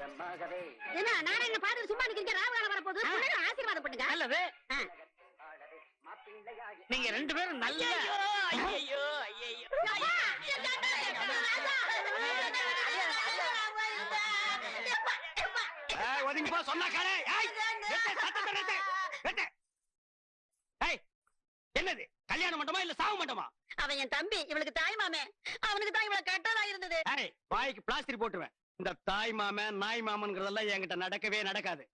என்ன நாராயண பாத்து சும்மா நிக்கிறீங்க ராவகாலம் வரப்போகுது. பிள்ளைகளை ஆசீர்வாதம் பண்ணுங்க நல்லது. நீங்க ரெண்டு பேரும் நல்ல ஐயோ ஐயோ ஏய், ஒதுங்கி போ சொன்னா கடை என்னது? கல்யாண மண்டபமா இல்ல சாவு மண்டபமா? அவன் என் தம்பி இவளுக்கு தாய் மாமே. அவனுக்கு தான் இவ்வளவு கெட்டதா இருந்தது. ஏய் வாய்க்கு பிளாஸ்டிக் போட்டுருவேன். இந்த தாய் மாமன் நாய் மாமன்கிறதெல்லாம் என்கிட்ட நடக்கவே நடக்காது.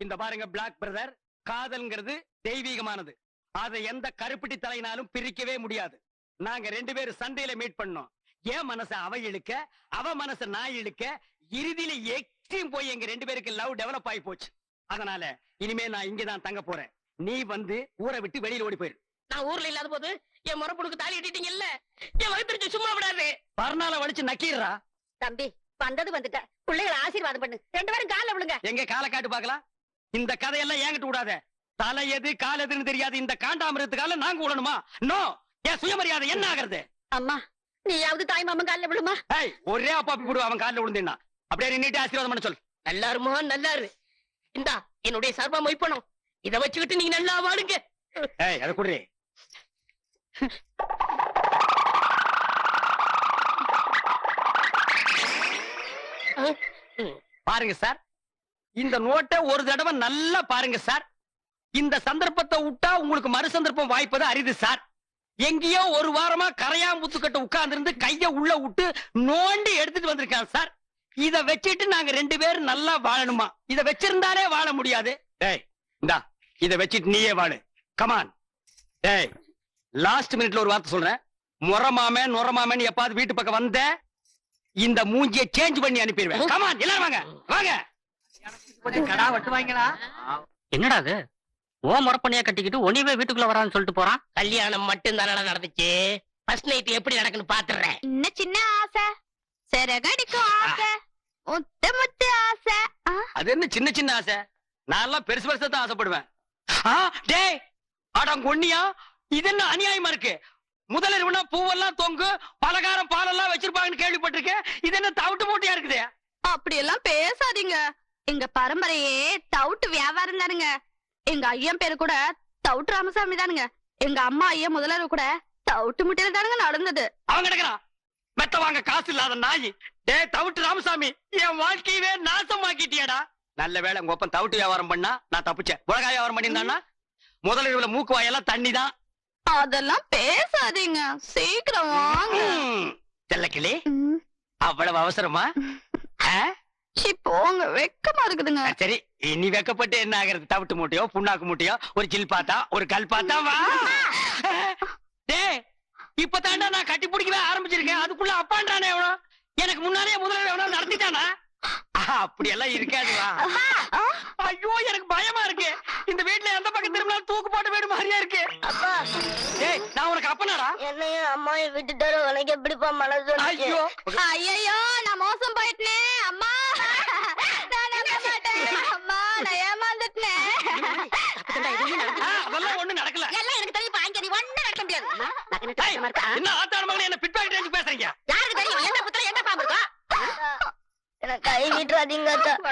இந்த பாருங்க பிளாக் பிரதர் காதல்ங்கிறது தெய்வீகமானது. அதை எந்த கருப்பிட்டி தலையினாலும் பிரிக்கவே முடியாது. நாங்க ரெண்டு பேரும் சண்டையில மீட் பண்ணோம். என் மனச அவ இழுக்க அவ மனச நான் இழுக்க இறுதியில எக்ஸ்ட்ரீம் போய் எங்க ரெண்டு பேருக்கு லவ் டெவலப் ஆகி போச்சு. அதனால இனிமே நான் இங்கதான் தங்க போறேன். நீ வந்து ஊரை விட்டு வெளியில ஓடி போயிரு. நான் ஊர்ல இல்லாத போது என் முறப்புடுக்கு தாலி கட்டிட்டீங்கல்ல என் வயிற்றுச்சு சும்மா விடாது. பர்னால வலிச்சு நக்கீடுறா. தம்பி வந்தது வந்துட்ட. பிள்ளைகளை ஆசீர்வாதம் பண்ணு. ரெண்டு பேரும் கால்ல விழுங்க. எங்க காலை காட்டு பார்க்கலாம்? இந்த கதையெல்லாம் என்கிட்ட விடாத. தலை எது கால் எதுன்னு தெரியாது. இந்த காண்டாமிரத்துக்கால நாங்க விடணுமா நோ என் சுயமரியாதை என்ன ஆகுறது? அம்மா நீயாவது தாய் மாமன் கால்ல விழுமா? ஏய் ஒரே அப்பாப்பி போடு அவன் காலில் விழுந்தினா அப்படியே நீ நீட்டி ஆசீர்வாதம் பண்ண சொல் நல்லாருமா நல்லாரு. இந்தா என்னுடைய சர்வ மொய்ப்பணம் இத வச்சுக்கிட்டு நீங்க நல்லா வாடுங்க. ஏய் அதை குடுறி. பாருங்க சார். இந்த நோட்டை ஒரு தடவை நல்லா பாருங்க சார். இந்த சந்தர்ப்பத்தை விட்டா உங்களுக்கு மறு சந்தர்ப்பம் வாய்ப்பது அரிது சார். எங்கேயோ ஒரு வாரமா கரையாம்புத்துக்கிட்ட உட்கார்ந்து இருந்து கைய உள்ள விட்டு நோண்டி எடுத்துட்டு வந்திருக்கான் சார். இத வச்சிட்டு நாங்க ரெண்டு பேரும் நல்லா வாழணுமா? இத வச்சிருந்தாலே வாழ முடியாது. டேய் இந்தா இத வச்சிட்டு நீயே வாழு. கமான் டேய் லாஸ்ட் மினிட்ல ஒரு வார்த்தை சொல்றேன். முறமாம நுறமாமன் எப்பாவது வீட்டு பக்கம் வந்த இந்த மூஞ்சிய சேஞ்ச் பண்ணி அனுப்பிடுவேன். கமான் எல்லாரும் வாங்க. வாங்க. கடா வெட்டுவாங்களா என்னடா அது? ஓ முறப்பண்ணியா கட்டிக்கிட்டு ஒனிவே வீட்டுக்குள்ள வரான்னு சொல்லிட்டு போறான்? கல்யாணம் மட்டும் தானடா நடந்துச்சு. ஃபர்ஸ்ட் நைட் எப்படி நடக்குன்னு பாத்துறேன். இன்னும் சின்ன ஆசை. சிறகடிக்கும் ஆசை. முத்து முத்து ஆசை. அது என்ன சின்ன சின்ன ஆசை? நான் எல்லாம் பெருசு பெருசா தான் ஆசைப்படுவேன். டேய் அடம் கொன்னியா இது என்ன அநியாயமா இருக்கு? முதலிரவுனா பூவெல்லாம் தொங்கு பலகாரம் பாலெல்லாம் வச்சிருப்பாங்கன்னு கேள்விப்பட்டிருக்கேன். இது என்ன தவிட்டு மூட்டையா இருக்குது? அப்படியெல்லாம் பேசாதீங்க. எங்க பரம்பரையே தவுட்டு வியாபாரம் தானுங்க. எங்க ஐயன் பேரு கூட தவுட்டு ராமசாமி தானுங்க. எங்க அம்மா ஐயா முதலர் கூட தவுட்டு முட்டையில தானுங்க நடந்தது அவன் கிடக்குறான். மெத்த வாங்க காசு இல்லாத நாய். டேய் தவிட்டு ராமசாமி என் வாழ்க்கையவே நாசமாக்கிட்டியாடா. நல்ல வேளை உங்க ஒப்பன் தவிட்டு வியாபாரம் பண்ணா நான் தப்பிச்சேன். உலகாய வியாபாரம் பண்ணியிருந்தான்னா? முதலிரவுல மூக்கு வாயெல்லாம் தண்ணி தான் அதெல்லாம் பேசாதீங்க. சீக்கிரம் வாங்க. செல்லக்கிளி ம், அவ்வளவு அவசரமா? போங்க. வெக்கமா இருக்குதுங்க. சரி. நீ வெக்கப்பட்டு என்ன ஆகுறது? தவிட்டு மூட்டையோ புண்ணாக்கு மூட்டையோ ஒரு ஜில் பாத்தா ஒரு கல் பாத்தா வா. டேய் இப்பதாண்டா நான் கட்டி பிடிக்கவே ஆரம்பிச்சிருக்கேன். அதுக்குள்ள அப்பான்றானே எவனோ? எனக்கு முன்னாலே முதல்ல எவனோ நடத்திட்டானா? ஆஹா, அப்படி எல்லாம் இருக்காது ஐயோ எனக்கு பயமா இருக்கு. இந்த வீட்ல எந்த பக்கம் திரும்பினா தூக்கு போட்ட வீடு மாதிரியா இருக்கு. அப்பா. டேய் நான் உனக்கு அப்பனாடா? என்னையும் அம்மாவையும் விட்டுட்டாரு உனக்கு எப்படிப்பா மனசு ஐயோ. ஐயோ நான் மோசம் போயிட்டேன். அம்மா. நான் நம்ப மாட்டேன். அம்மா நான் ஏமாந்துட்டேன். ஆ, அதெல்லாம் ஒண்ணு நடக்கல. எல்லாம் எனக்கு தெரியும். இங்க நீ ஒண்ணு நடக்க முடியாது. ஏய்? என்ன ஆத்தாட மகளே என்ன பிட் பாக்கெட் பேசுறீங்க? யாருக்கு தெரியும்? எந்த புத்திர எந்த பாம்பு இருக்கா? எனக்கு கை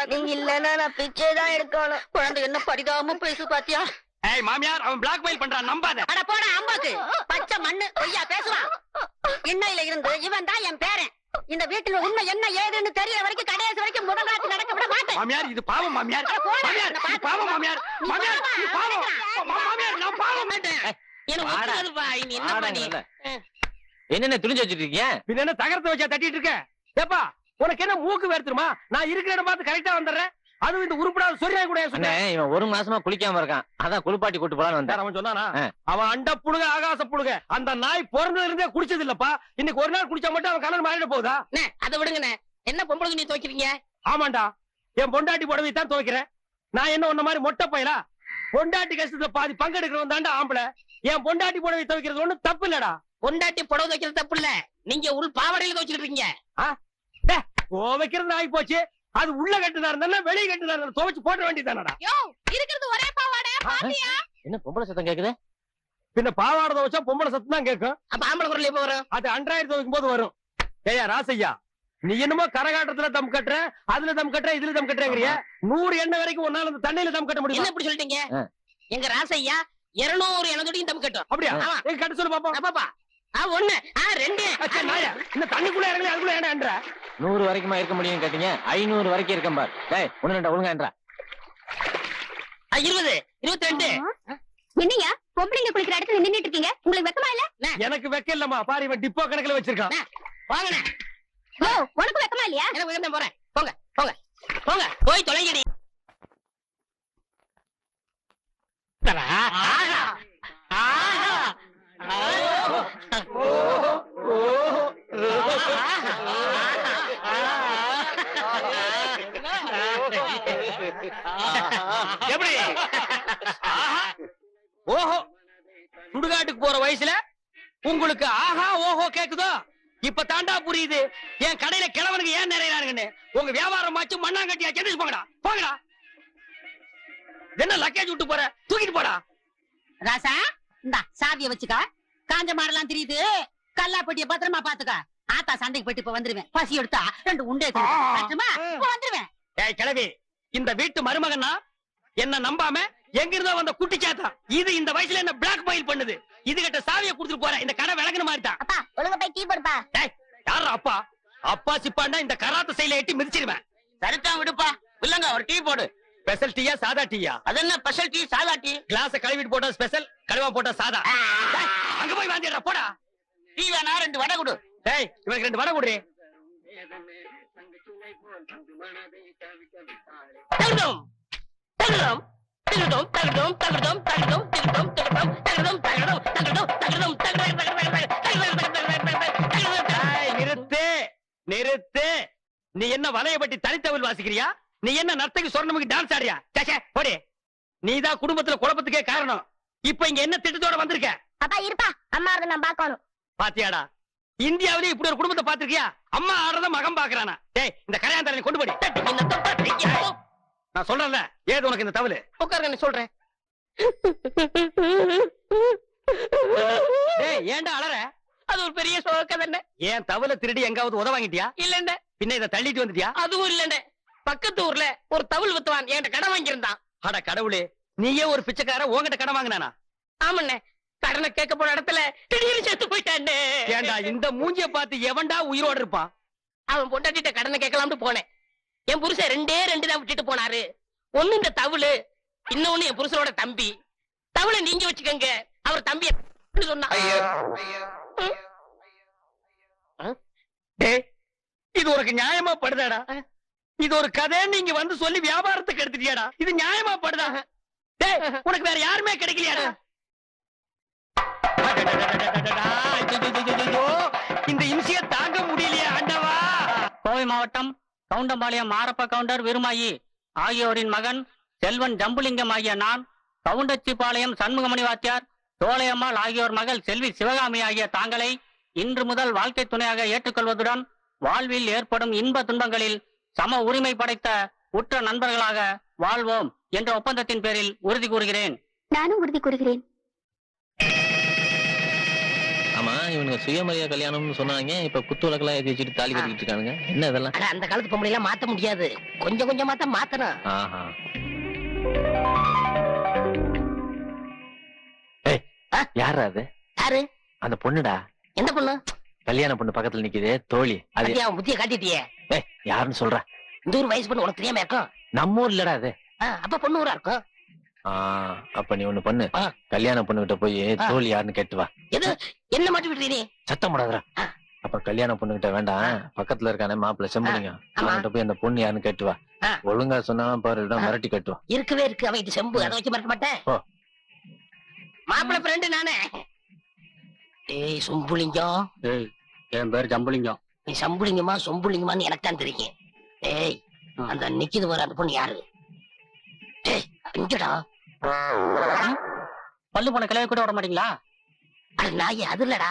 விட்டுறாதீங்க நீங்க இல்லன்னா நான் பிச்சை தான் எடுக்கணும். குழந்தை என்ன படிக்காம பேசு பாத்தியா? ஏய் மாமியார் அவன் பிளாக் மெயில் பண்றான் நம்பாத. அட போடா அம்பாக்கு. பச்சை மண்ணு பொய்யா பேசுவான் இன்னையில இருந்து இவன் தான் என் பேரன். இந்த வீட்டுல உண்மை என்ன ஏதுன்னு தெரியற வரைக்கும் கடைசி வரைக்கும் முதல் ராத்து நடக்க விட மாட்டேன். மாமியார் இது பாவம் மாமியார். பாவம் மாமியார். பாவம், இது பாவம். மா- மாமியார் நான் பாவம் எனக்கு வாடா. ஒத்துக்காதுப்பா. என்ன பண்ணி? என்னென்ன துணிஞ்சு வச்சிட்டு இருக்கீங்க? பின்ன என்ன தகரத்தை வச்சா தட்டிட்டு இருக்க? ஏப்பா உனக்கு என்ன மூக்கு வேர்த்துருமா நான் இருக்கிற இடம் பார்த்து கரெக்டா வந்துடுறேன். அதுவும் இந்த உருப்படாத சொரியா கூட அண்ணே இவன் ஒரு மாசமா குளிக்காம இருக்கான். அதான் குளிப்பாட்டி கூட்டு போலான்னு வந்தேன். அவன் சொன்னானா. அவன் அண்ட புழுக ஆகாச புழுக அந்த நாய் பிறந்ததுல இருந்தே குடிச்சது இல்லப்பா. இன்னைக்கு ஒரு நாள் குடிச்சா மட்டும் அவன் கலர் மாறிட போகுதா? அண்ணே, அதை விடுங்கண்ணே. என்ன பொம்பளை துணி துவைக்கிறீங்க? ஆமாண்டா. என் பொண்டாட்டி புடவை தான் துவைக்கிறேன். நான் என்ன உன்ன மாதிரி மொட்டை பையலா? பொண்டாட்டி கஷ்டத்துல பாதி பங்கெடுக்கிறவன் தாண்டா ஆம்பளை. என் பொண்டாட்டி புடவை துவைக்கிறது ஒண்ணும் தப்பு இல்லடா. பொண்டாட்டி புடவை துவைக்கிறது தப்பு இல்ல. நீங்க உள் பாவாடையில துவைச்சிட்டு இருக்கீங்க. துவைக்கிறது ஆகி போச்சு அது உள்ள கட்டுதா இருந்தா வெளியே கட்டுதா இருந்தா துவைச்சு போட்ட வேண்டியதானடா யோ இருக்கிறது ஒரே பாவாடை பாத்தியா? என்ன பொம்பளை சத்தம் கேக்குது? பின்ன பாவாடை துவைச்சா பொம்பளை சத்தம் தான் கேட்கும் அப்ப ஆம்பளை குரல் எப்ப வரும்? அது அன்றாயிரம் துவைக்கும் போது வரும். ஏயா ராசையா நீ என்னமோ கரகாட்டத்துல தம் கட்டுற அதுல தம் கட்டுற இதுல தம் கட்டுறங்கிறிய? நூறு எண்ணெய் வரைக்கும் ஒன்னால அந்த தண்ணியில தம் கட்ட என்ன முடியும் இப்படி சொல்லிட்டீங்க. எங்க ராசையா இருநூறு இளந்தொடியும் தம் கட்டும். அப்படியா? கட்ட சொல்லு பாப்போம். பாப்பா ஆ ஒண்ணு. ஆ ரெண்டு. இந்த தண்ணிக்குள்ள இறங்கல அதுக்குள்ள ஏன்டா நூறு வரைக்குமா இருக்க முடியும் கேட்டீங்க? ஐநூறு வரைக்கும் இருக்கேன் பார். டேய் ஒண்ணு ரெண்டா ஒழுங்கான்றா ஆ, இருபது இருபத்தி ரெண்டு என்னங்க பொம்பளைங்க குளிக்கிற இடத்துல நின்னுட்டு இருக்கீங்க? உங்களுக்கு வெக்கமா இல்ல? எனக்கு வெக்க இல்லம்மா. பாரு இவன் டிப்போ கணக்குல வச்சிருக்கான். வாங்கண்ணே ஓ உனக்கு வெக்கமா இல்லையா? எனக்கு போறேன். போங்க போங்க போங்க. போய் தொலைங்கடி ஆஹா. ஆஹா. எப்படி ஆஹா. ஓஹோ சுடுகாட்டுக்கு போற வயசுல உங்களுக்கு ஆஹா ஓஹோ கேக்குதோ? இப்ப தாண்டா புரியுது. என் கடையில கிழவனுக்கு ஏன் நிறையறானுங்கன்னு? உங்க வியாபாரம் ஆச்சு மண்ணாங்கட்டியா? செஞ்சு போங்கடா போங்கடா. என்ன லக்கேஜ் விட்டு போற? தூக்கிட்டு போடா. ராசா இந்த சாவிய வச்சுக்க. காஞ்ச மாடலாம் தெரியுது. கல்லா பெட்டிய பத்திரமா பாத்துக்க ஆத்தா சண்டைக்கு போயிட்டு இப்ப வந்துருவேன். பசி எடுத்தா ரெண்டு உண்டே வந்துருவேன். ஏய் கிழவி இந்த வீட்டு மருமகன்னா என்ன நம்பாம எங்க இருந்தோ வந்த குட்டி சாத்தா. இது இந்த வயசுல என்ன பிளாக் மெயில் பண்ணுது? இது கிட்ட சாவியை கொடுத்துட்டு போறேன். இந்த கடை விளக்குன மாதிரி தான் அப்பா ஒழுங்க போய் டீ போடுப்பா. டேய், யார்ரா அப்பா? அப்பா சிப்பாண்டா இந்த கராத்த செயல எட்டி மிதிச்சிருவேன். சரிதான் விடுப்பா. இல்லங்க ஒரு டீ போடு. ஸ்பெஷல் டீயா சாதா டீயா? அது என்ன ஸ்பெஷல் டீ சாதா டீ? கிளாஸ கழுவிட்டு போட்டா ஸ்பெஷல் கழுவா போட்டா சாதா. டேய், அங்க போய் வாந்திடுறா போடா. டீ வேணா ரெண்டு வடை கொடு. டேய் இவனுக்கு ரெண்டு வடை குடுறே தகுதம் தகுதம் நிறுத்து நிறுத்து நீ என்ன வாசிக்கிறியா நீ என்ன நர்த்தகி சொர்ணமுக்கு டான்ஸ் ஆடுறியா சேச்சே போடி நீதான் குடும்பத்துல குழப்பத்துக்கே காரணம் இப்ப இங்க என்ன திட்டத்தோட வந்திருக்க இருப்பா அம்மா அதை பாத்தியாடா இந்தியாவிலே இப்படி ஒரு குடும்பத்தை பாத்திருக்கியா அம்மா ஆடுறத மகம் பாக்குறானா டேய் இந்த கரையாந்தரனை கொண்டு போடி நான் சொல்றேன்ல. ஏது உனக்கு இந்த தவளு உட்காருங்க சொல்றேன். டேய் ஏன்டா அலற? அது ஒரு பெரிய சோக தானே ஏன் தவளை திருடி எங்காவது உத வாங்கிட்டியா? இல்லண்ட பின்ன இதை தள்ளிட்டு வந்துட்டியா? அதுவும் இல்லண்ட பக்கத்து ஊர்ல ஒரு தவுள் வித்துவான். என்கிட்ட கடன் வாங்கியிருந்தான். அட கடவுளே நீயே ஒரு பிச்சைக்கார உன்கிட்ட கடன் வாங்கினானா? ஆமாண்ணே. கடனை கேட்க போன இடத்துல திடீர்னு செத்து போயிட்டானே. ஏன்டா இந்த மூஞ்சிய பார்த்து எவன்டா உயிரோட இருப்பான்? அவன் பொண்டாட்டிட்ட கடனை கேட்கலாம்னு போனேன். என் புருஷன் ரெண்டே ரெண்டு தான் விட்டுட்டு போனாரு ஒண்ணு இந்த தவுளு இன்னொன்னு என் புருஷனோட தம்பி. தவுளை நீங்க வச்சுக்கோங்க. அவர் தம்பிய சொன்னா. இது உனக்கு நியாயமா படுதாடா? இது ஒரு கதைன்னு நீங்க வந்து சொல்லி வியாபாரத்துக்கு எடுத்துட்டியாடா? இது நியாயமா படுதா? உனக்கு வேற யாருமே கிடைக்கலையாடா? இந்த இம்சைய தாங்க முடியலையே ஆண்டவா கோவை மாவட்டம் கவுண்டம்பாளையம் மாரப்ப கவுண்டர் விருமாயி ஆகியோரின் மகன் செல்வன் ஜம்புலிங்கம் ஆகிய நான் கவுண்டச்சிபாளையம் சண்முகமணி வாத்தியார் தோழையம்மாள் ஆகியோர் மகள் செல்வி சிவகாமி ஆகிய தாங்களை இன்று முதல் வாழ்க்கை துணையாக ஏற்றுக்கொள்வதுடன் வாழ்வில் ஏற்படும் இன்ப துன்பங்களில் சம உரிமை படைத்த உற்ற நண்பர்களாக வாழ்வோம் என்ற ஒப்பந்தத்தின் பேரில் உறுதி கூறுகிறேன். நானும் உறுதி கூறுகிறேன். ஆமா இவனுங்க சுயமரியா கல்யாணம்னு சொன்னாங்க. இப்ப குத்து விளக்கெல்லாம் ஏத்தி வச்சுட்டு தாலி கட்டிட்டு இருக்கானுங்க. என்ன இதெல்லாம்? அந்த காலத்து பொம்பளை எல்லாம் மாத்த முடியாது. கொஞ்சம் கொஞ்சமா தான் மாத்தணும். ஆஹா. யாரா அது? யாரு? அந்த பொண்ணுடா? எந்த பொண்ணு? கல்யாண பொண்ணு பக்கத்துல நிக்குதே தோழி. அது அவன் புத்திய காட்டிட்டியே? யாருன்னு சொல்ற. இந்த ஊர் வயசு பொண்ணு உனக்கு தெரியாம இருக்கும். நம்ம ஊர் இல்லடா அது அப்ப பொண்ணு ஊரா இருக்கும்? அப்ப நீ ஒண்ணு பண்ணு. கல்யாண பொண்ணு கிட்ட போய். தோழி யாருன்னு கேட்டு வா. எது? என்ன மாட்டி சத்தம் போடாதடா. ஆ. அப்ப கல்யாண பொண்ணு கிட்ட வேண்டாம் பக்கத்துல இருக்கானே மாப்பிள்ள செம்புலிங்க ஆமா. அவன்கிட்ட போய் அந்த பொண்ணு யாருன்னு கேட்டு வா. ஆ. ஒழுங்கா சொன்னா பாரு. மிரட்டி கட்டுவா. இருக்கவே இருக்கு. அவன் இது செம்பு. அதை வச்சு மறக்க மாட்டேன். ஓ. மாப்பிள்ள ஃப்ரெண்டு நானே. ஏய் சொம்புலிங்கம். ஏய், என் பேர் ஜம்புலிங்கம். நீ சம்புலிங்கமா சொம்புலிங்கமான்னு எனக்கு தான் தெரியும் ஏய். அந்த நிக்கிது வர அந்த பொண்ணு யாரு? இங்கடா பல்லு போன கிளவி கூட விட மாட்டீங்களா அது நாய் அது இல்லடா.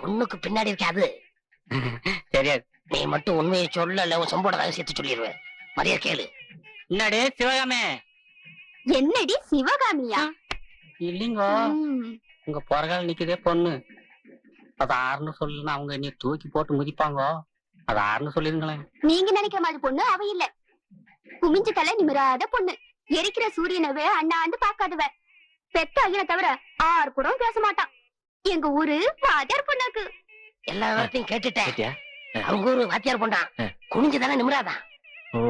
பொண்ணுக்கு பின்னாடி இருக்க அது. தெரியாது நீ மட்டும் உண்மையை சொல்லல உன் சொம்போட ரகசியத்தை சொல்லிடுவேன் மரியாதை கேளு. என்னடே சிவகாமே? என்னடி சிவகாமியா? இல்லைங்க. உங்க பிறகால நிக்குதே பொண்ணு. அது ஆறுன்னு சொல்லலாம் அவங்க நீ தூக்கி போட்டு முதிப்பாங்க. அது ஆறுன்னு சொல்லிருங்களேன் நீங்க நினைக்கிற மாதிரி பொண்ணு அவ இல்ல. குமிஞ்ச தலை நிமிராத பொண்ணு. எரிக்கிற சூரியனவே அண்ணாந்து பாக்காதவ பெத்த ஐயனை தவிர ஆறு கூட பேச மாட்டான். எங்க ஊரு வாத்தியார் பொண்ணாக்கு. எல்லா விவரத்தையும் கேட்டுட்டேன். அவங்க ஊரு வாத்தியார் பொண்ணான் ஆ. குனிஞ்சுதானே நிமிராதான் ஓ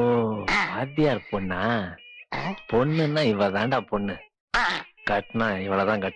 வாத்தியார் பொண்ணா? பொண்ணுன்னா இவ தாண்டா பொண்ணு. கட்டினா இவளதான் கட்டணும்